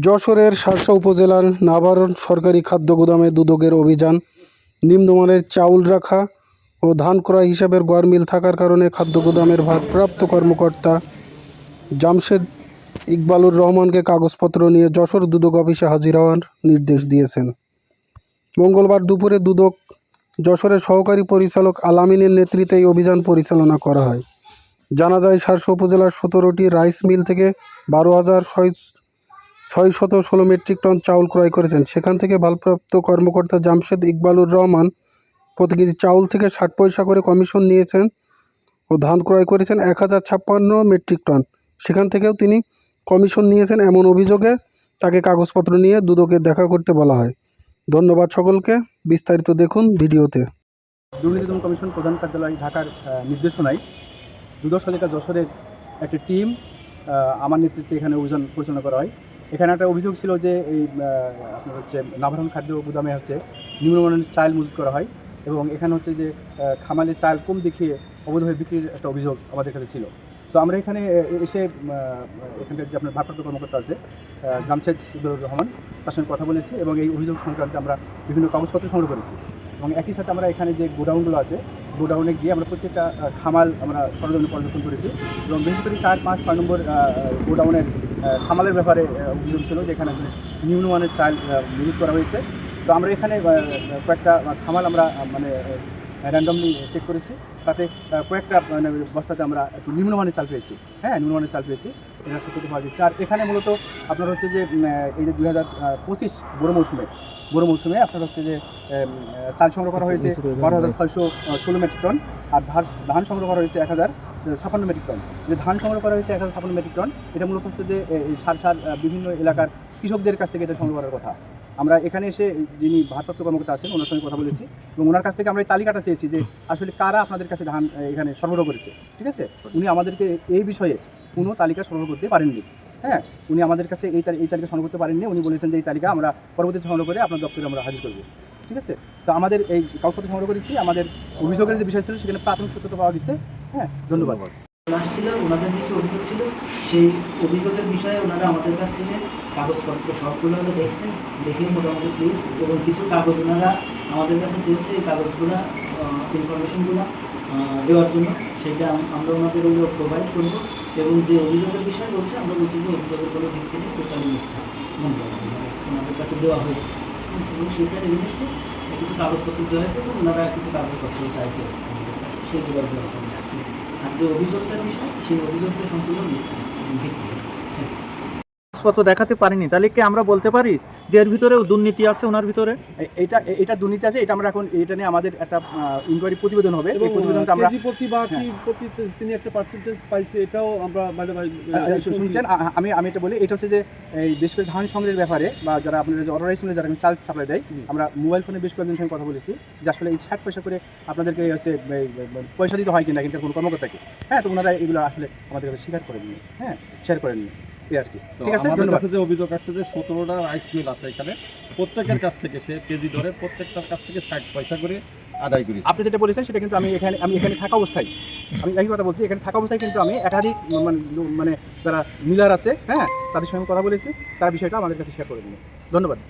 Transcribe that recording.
যশোরের শার্শা উপজেলার নাভারণ সরকারি খাদ্য গুদামে দুদকের অভিযান, নিম্নমানের চাউল রাখা ও ধান ক্রয় হিসাবের গড়মিল থাকার কারণে খাদ্য গুদামের ভারপ্রাপ্ত কর্মকর্তা জামশেদ ইকবালুর রহমানকে কাগজপত্র নিয়ে যশোর দুদক অফিসে হাজির হওয়ার নির্দেশ দিয়েছেন। মঙ্গলবার দুপুরে দুদক যশোরের সহকারী পরিচালক আলামিনের নেতৃত্বে এই অভিযান পরিচালনা করা হয়। জানা যায় শার্শা উপজেলার সতেরোটি রাইস মিল থেকে বারো হাজার ছয় ছয় শত ষোলো মেট্রিক টন চাউল ক্রয় করেছেন। সেখান থেকে ভারপ্রাপ্ত কর্মকর্তা জামশেদ ইকবালুর রহমান প্রতি কেজি চাউল থেকে ষাট পয়সা করে কমিশন নিয়েছেন ও ধান ক্রয় করেছেন এক হাজার ছাপ্পান্ন মেট্রিক টন। সেখান থেকেও তিনি কমিশন নিয়েছেন এমন অভিযোগে তাকে কাগজপত্র নিয়ে দুদকে দেখা করতে বলা হয়। ধন্যবাদ সকলকে। বিস্তারিত দেখুন ভিডিওতে। দুর্নীতি দমন কমিশন প্রধান কার্যালয় ঢাকার নির্দেশনায় দুদক সলিকা যশোরের একটি টিম আমার নেতৃত্বে এখানে অভিযান পরিচালনা করা হয়। এখানে একটা অভিযোগ ছিল যে এই আপনার হচ্ছে নাভারণ খাদ্য গুদামে হচ্ছে নিম্নমানের চাল মজুত করা হয় এবং এখানে হচ্ছে যে খামালে চাল কম দেখিয়ে অবৈধভাবে বিক্রির একটা অভিযোগ আমাদের কাছে ছিল। তো আমরা এখানে এসে এখানকার যে আপনার ভারপ্রাপ্ত কর্মকর্তা আছে জামশেদ ইবুর রহমান, তার সঙ্গে কথা বলেছি এবং এই অভিযোগ সংক্রান্তে আমরা বিভিন্ন কাগজপত্র সংগ্রহ করেছি। এবং একই সাথে আমরা এখানে যে গোডাউনগুলো আছে, গোডাউনে গিয়ে আমরা প্রত্যেকটা খামাল আমরা সরজমিনে পর্যবেক্ষণ করেছি এবং বিশেষ করে চার পাঁচ, ছয় নম্বর গোডাউনের খামালের ব্যাপারে অভিযোগ ছিল যে এখানে নিম্নমানের চাল মজুত করা হয়েছে। তো আমরা এখানে কয়েকটা খামাল আমরা মানে র্যান্ডমলি চেক করেছি। তাতে কয়েকটা মানে বস্তাতে আমরা একটু নিম্নমানের চাল পেয়েছি। হ্যাঁ নিম্নমানের চাল পেয়েছি। সত্যি পাওয়া গেছে আর এখানে মূলত আপনার হচ্ছে যে এই যে দুই হাজার পঁচিশ বড়ো মৌসুমে বড়ো মৌসুমে আপনার হচ্ছে যে চাল সংগ্রহ করা হয়েছে বারো হাজার ছয়শো ষোলো মেট্রিক টন আর ধান ধান সংগ্রহ করা হয়েছে এক হাজার ছাপান্ন মেট্রিক টন। যে ধান সংগ্রহ করা হয়েছে এক হাজার ছাপান্ন মেট্রিক টন এটা মূলত হচ্ছে যে এই সার সার বিভিন্ন এলাকার কৃষকদের কাছ থেকে এটা সংগ্রহ করার কথা। আমরা এখানে এসে যিনি ভারপ্রাপ্ত কর্মকর্তা আছেন ওনার সঙ্গে কথা বলেছি এবং ওনার কাছ থেকে আমরা এই তালিকাটা চেয়েছি যে আসলে কারা আপনাদের কাছে ধান এখানে সরবরাহ করেছে ঠিক আছে? উনি আমাদেরকে এই বিষয়ে কোনো তালিকা সংগ্রহ করতে পারেননি। হ্যাঁ উনি আমাদের কাছে এই এই তালিকা সংগ্রহ করতে পারেননি। উনি বলেছেন যে এই তালিকা আমরা পরবর্তীতে সংগ্রহ করে আপনার দপ্তরে আমরা হাজির করব। ঠিক আছে? তো আমাদের এই কাগজপত্র সংগ্রহ করেছি। আমাদের অভিযোগের যে বিষয় ছিল সেখানে প্রাথমিক সত্যতা পাওয়া গেছে। হ্যাঁ ধন্যবাদ। আসছিল ওনাদের কিছু অভিযোগ ছিল। সেই অভিযোগের বিষয়ে ওনারা আমাদের কাছ থেকে কাগজপত্র সবগুলো দেখছেন। দেখে মোটামুটি প্লিজ এবং কিছু কাগজ ওনারা আমাদের কাছে চেয়েছে। এই কাগজগুলো ইনফরমেশনগুলো দেওয়ার জন্য। সেটা আম- আমরা ওনাদের ওগুলো প্রোভাইড করব। এবং যে অভিযোগের বিষয় বলছে, আমরা বলছি যে অভিযোগের কোনো ভিত্তি নেই টোটালি মিথ্যা। মন্তব্য ওনাদের কাছে দেওয়া হয়েছে। এবং সেখানে এগেনস্টে কিছু কাগজপত্র দেওয়া হয়েছে, এবং ওনারা কিছু কাগজপত্র চাইছে আমাদের কাছে আর যে অভিযোগটার বিষয়, সেই অভিযোগটা সম্পূর্ণ মিথ্যা। কাগজপত্র দেখাতে পারিনি। তাহলে কি আমরা বলতে পারি যে এর ভিতরেও দুর্নীতি আছে ওনার ভিতরে? এটা এটা দুর্নীতি আছে এটা আমরা এখন এটা নিয়ে আমাদের একটা ইনকোয়ারি প্রতিবেদন হবে। এই প্রতিবেদনটা আমরা কেজি প্রতি বা কি হ্যাঁ। প্রতি তিনি একটা পার্সেন্টেজ পাইছে এটাও আমরা মানে মানে, শুনছেন? আমি আমি এটা বলি এটা হচ্ছে যে এই বেশ করে ধান সংগ্রহের ব্যাপারে বা যারা আপনাদের যে অর্ডারাইজ মিলে যারা চাল সাপ্লাই দেয় আমরা মোবাইল ফোনে বেশ কয়েকজনের সঙ্গে কথা বলেছি যে আসলে এই ষাট পয়সা করে আপনাদেরকে হচ্ছে পয়সা দিতে হয় কিনা কিন্তু কোনো কর্মকর্তাকে হ্যাঁ তো ওনারা এগুলো আসলে আমাদের কাছে স্বীকার করেননি। হ্যাঁ শেয়ার করেননি। এই আর কি। ঠিক আছে আমাদের কাছে যে অভিযোগ আসছে যে সতেরোটা রাইস মিল আছে এখানে প্রত্যেকের কাছ থেকে সে কেজি ধরে প্রত্যেকটার কাছ থেকে ষাট পয়সা করে আদায় করি আপনি যেটা বলেছেন সেটা কিন্তু আমি এখানে আমি এখানে থাকা অবস্থায় আমি একই কথা বলছি এখানে থাকা অবস্থায় কিন্তু আমি একাধিক মানে মানে যারা মিলার আছে হ্যাঁ তাদের সঙ্গে কথা বলেছি তার বিষয়টা আমাদের কাছে শেয়ার করে দিন ধন্যবাদ।